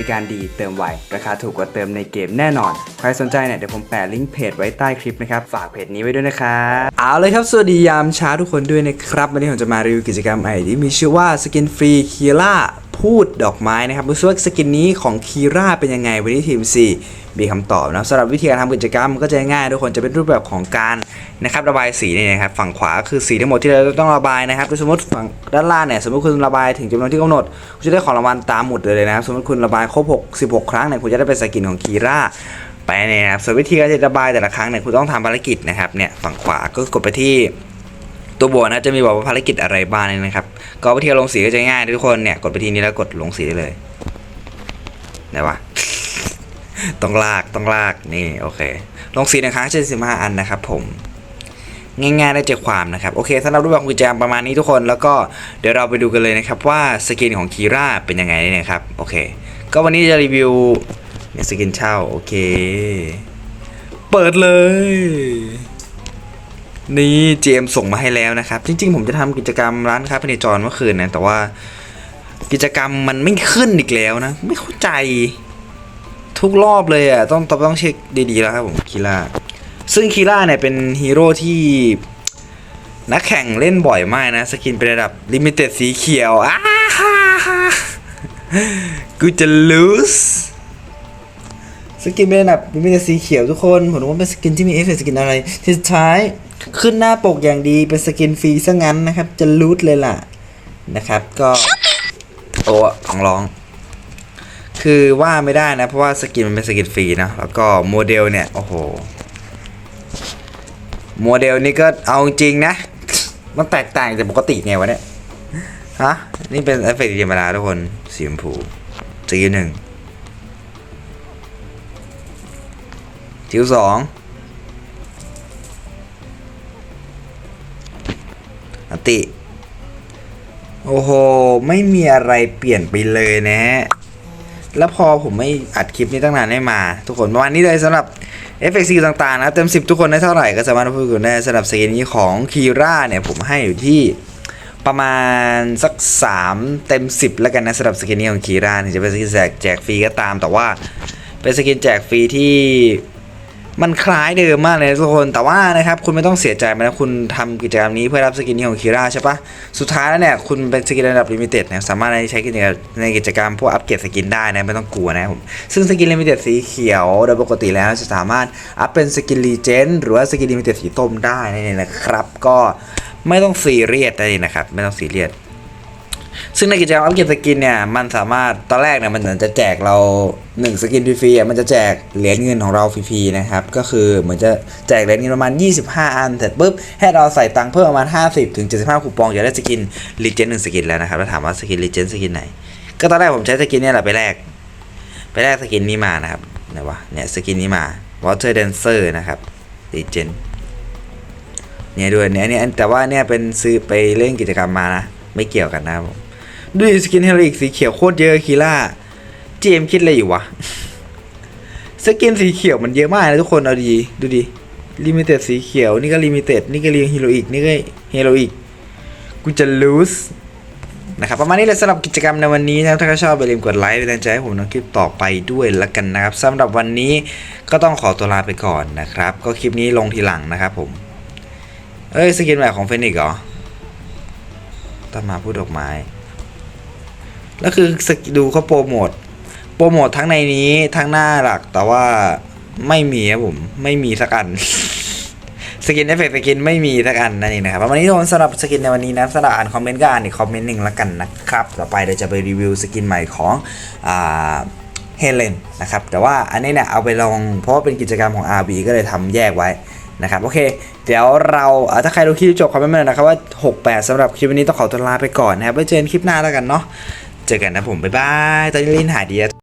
ริการดีเติมไว ราคาถูกกว่าเติมในเกมแน่นอน ใครสนใจเนี่ยเดี๋ยวผมแปะลิงก์เพจไว้ใต้คลิปนะครับ ฝากเพจนี้ไว้ด้วยนะครับเอาเลยครับ สวัสดียามเช้าทุกคนด้วยนะครับ วันนี้ผมจะมารีวิวกิจกรรมใหม่ที่มีชื่อว่าสกินฟรีคีล่า พูดดอกไม้นะครับรู้สึกว่าสกินนี้ของคีร่าเป็นยังไงวันนี้ทีม C มีคำตอบนะสำหรับวิธีการทำกิจกรรมก็จะง่ายทุกคนจะเป็นรูปแบบของการนะครับระบายสีนี่นะครับฝั่งขวาคือสีทั้งหมดที่เราต้องระบายนะครับสมมติฝั่งด้านล่างเนี่ยสมมติคุณระบายถึงจำนวนที่กำหนดคุณจะได้ของรางวัลตามหมุดเลยนะครับสมมติคุณระบายครบ6 16 ครั้งเนี่ยคุณจะได้เป็นสกินของคีร่าไปเนี่ยนะครับส่วนวิธีการจะระบายแต่ละครั้งเนี่ยคุณต้องทำภารกิจนะครับเนี่ยฝั่งขวาก็กดไปที่ ตัวบวกนะจะมีบอกว่าภารกิจอะไรบ้างเนี่ยนะครับ ก็วิธีการลงสีก็จะง่ายทุกคนเนี่ยกดไปที่นี้แล้วกดลงสีได้เลยไหนวะต้องลากต้องลากนี่โอเค ลงสีหนึ่งครั้งเช่นสิบห้าอันนะครับ ผม ง่ายๆได้ใจความนะครับ โอเคสำหรับรูปแบบของกิจมประมาณนี้ทุกคนแล้วก็เดี๋ยวเราไปดูกันเลยนะครับ ว่าสกินของคีร่าเป็นยังไงเนี่ยนะครับโอเค ก็วันนี้จะรีวิวเนี่ยสกินเช่าโอเค เปิดเลย นี่ GM ส่งมาให้แล้วนะครับ จริง ๆ ผมจะทำกิจกรรมร้านค้าภายในจรเมื่อคืนนะแต่ว่ากิจกรรมมันไม่ขึ้นอีกแล้วนะ ไม่เข้าใจทุกรอบเลยอะต้องต้องต้องเช็คดีๆแล้วครับผมคีร่าซึ่งคีร่าเนี่ยเป็นฮีโร่ที่นักแข่งเล่นบ่อยมากนะ สกินเป็นระดับลิมิเต็ดสีเขียวอ้าฮ่าฮ่ากูจะ lose สกินเป็นระดับลิมิเต็ดสีเขียวทุกคน ผมว่าเป็นสกินที่มีเอฟเฟกต์สกินอะไรที่สุดท้าย ขึ้นหน้าปกอย่างดีเป็นสกินฟรีซะงั้นนะครับ จะรูทเลยล่ะนะครับ ก็โอ้ของร้อง คือว่าไม่ได้นะ เพราะว่าสกินมันเป็นสกินฟรีนะแล้วก็โมเดลเนี่ย โอ้โหโมเดลนี้ก็เอาจริงนะ มันแตกต่างจากปกติไงวะเนี่ยฮะนี่เป็นเอฟเฟกต์ธรรมดาทุกคนสีชมพูสกิลหนึ่งสกิลสอง ติ โอ้โห ไม่มีอะไรเปลี่ยนไปเลยนะฮะ แล้วพอผมไม่อัดคลิปนี้ตั้งนานไม่มา ทุกคนประมาณนี้เลยสำหรับเอฟเฟกต์ต่างๆนะเต็ม 10 ทุกคนได้เท่าไหร่ก็สามารถพูดกันได้สำหรับสกินนี้ของคีร่าเนี่ยผมให้อยู่ที่ประมาณสัก 3 เต็ม 10 แล้วกันนะสำหรับสกินนี้ของคีร่าถึงจะเป็นสกินแจกแจกฟรีก็ตามแต่ว่าเป็นสกินแจกฟรีที่ มันคล้ายเดิมมากเลยทุกคน แต่ว่านะครับคุณไม่ต้องเสียใจไปนะคุณทำกิจกรรมนี้เพื่อรับสกินนี้ของคีร่าใช่ปะสุดท้ายแล้วเนี่ยคุณเป็นสกินระดับลิมิเต็ดนะสามารถใช้กิจกรรมในกิจกรรมพวกอัปเกรดสกินได้นะไม่ต้องกลัวนะครับผมซึ่งสกินลิมิเต็ดสีเขียวโดยปกติแล้วจะสามารถอัพเป็นสกินรีเจนหรือว่าสกินลิมิเต็ดสีส้มได้นั่นเองนะครับ ก็ไม่ต้องซีเรียสนั่นเองนะครับไม่ต้องซีเรียส ซึ่งในกิจกรรมอัพเกรดสกินเนี่ยมันสามารถตอนแรกเนี่ยมันเหมือนจะแจกเรา1สกินฟรีๆอะมันจะแจกเหรียญเงินของเราฟรีๆนะครับก็คือเหมือนจะแจกเหรียญเงินประมาณ 25 อันเสร็จปุ๊บให้เราใส่ตังค์เพิ่มประมาณ 50ถึง75คูปองจะได้สกินรีเจนหนึ่งสกินแล้วนะครับแล้วถามว่าสกินรีเจนสกินไหน ก็ตอนแรกผมใช้สกินเนี่ยแหละไปแลกไปแลกสกินนี้มานะครับไหนวะเนี่ยสกินนี้มา Water Dancer นะครับรีเจนเนี่ยด้วยเนี่ยเนี่ยแต่ว่าเนี่ยเป็นซื้อไปเล่นกิจกรรมมานะไม่เกี่ยวกันนะครับผม ดูดิสกินเฮลิกสีเขียวโคตรเยอะคีล่าเจมคิดอะไรอยู่วะ สกินสีเขียวมันเยอะมากนะทุกคนเอาดีดูดิลิมิเต็ดสีเขียวนี่ก็ลิมิเต็ดนี่ก็เรียงฮีโรอีกนี่ก็เฮโรอีกกูจะ lose นะครับประมาณนี้เลยสำหรับกิจกรรมในวันนี้นะครับถ้าใครชอบอย่าลืมกดไลค์เป็นกำลังใจให้ผมในคลิปต่อไปด้วยละกันนะครับสำหรับวันนี้ก็ต้องขอตัวลาไปก่อนนะครับ ก็คลิปนี้ลงทีหลังนะครับผม เอ้ยสกินแบบของเฟนิกซ์เหรอต้นมาพูดดอกไม้ แล้วคือสกิดูเขาโปรโมทโปรโมททั้งในนี้ทั้งหน้าหลัก แต่ว่าไม่มีครับผม ไม่มีสักอัน สกินเอฟเฟกต์สกินไม่มีสักอันนั่นเองนะครับวันนี้ทุกคนสำหรับสกินในวันนี้นะสำหรับอ่านคอมเมนต์ก็อ่านอีกคอมเมนต์หนึ่งละกันนะครับ ต่อไปเราจะไปรีวิวสกินใหม่ของอ่าเฮเลนนะครับ แต่ว่าอันนี้เนี่ยเอาไปลองเพราะเป็นกิจกรรมของ RB ก็เลยทำแยกไว้นะครับ โอเค เดี๋ยวเราถ้าใครดูคลิปจบคอมเมนต์มาหน่อยนะครับว่า 68 สำหรับคลิปวันนี้ต้องขอตัวลาไปก่อนนะครับไว้เจอกันคลิปหน้าแล้วกันเนาะ เจอกันนะผม บ๊ายบาย ตอนนี้ลินหายดี